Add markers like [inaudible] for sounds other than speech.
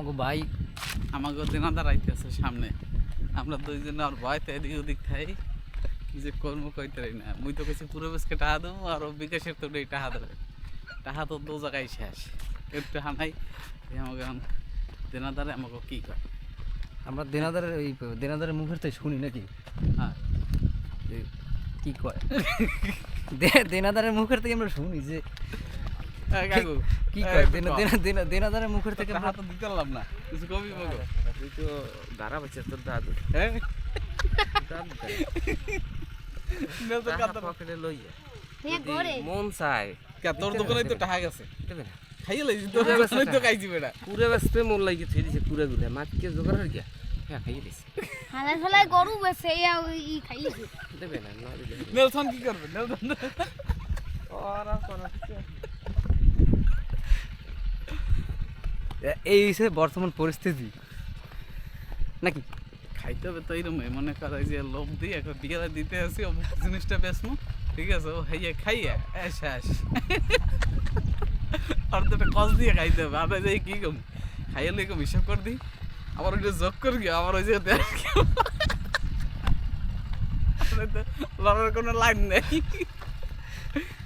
আমাকে ভাই আমাকে দিনাদার আইতেছে সামনে। আমরা দুইজন আর ভয়তে এদিক ওদিক খাই কি যে কর্ম কইতে পারি না। মুই তো কিছু পুরো বেশকে টাহা দেবো আর বিকাশের তো এই টাহা দেবে। টাহা তো দু জায়গায় শেষ। একটু টাহা নাই। আমাকে দিনাদারে আমাকে কি কয়? আমরা দেনাদারের ওই দেনাদারের মুখের থেকে শুনি নাকি? হ্যাঁ। কি কয়? [laughs] দেনাদারের মুখের থেকে আমরা শুনি যে কাকু, কি কয় দেনা-। দেনা- দেনা- দেনাদারের মুখের থেকে আমরা দিতে পারলাম না। কিছু তুই তো দাঁড়া বাচ্চা তোর দাদু হ্যাঁ? হ্যাঁ মন কা তোর দোকানে তো টাহা গেছে। দেবে না খাইয়ে লাইছি তোর দোকানে তো খাইছি বেটা। পুরে ব্যস্ত মন লাগি থই দিছে পুরে গুলে মাছকে জোগাড় হয়ে গিয়া হ্যাঁ খাইয়ে দিছে। হালাই ফালাই গরু বেছে ই খাইয়েছে দেবে না না দিলে হবে না। নেলসন কি করবে? নেলসন ওর আর কোনো কিছু এ- এই হিসেবে বর্তমান পরিস্থিতি। নাকি? খাইতে হবে তো এইরকম মনে করে যে লোভ দিয়ে একটা বিকেলে দিতে আসি জিনিসটা বেসমু ঠিক আছে, ও খাইয়ে খাইয়ে, এস এস। আর একটা কস দিয়ে খাইতে হবে আমরা যাই কি কম? খাইয়ে লিখে হিসাব করে দিই আবার ওইটা যোগ করে গিয়ে, আবার ওই যে লড়ার কোনো লাইন নেই।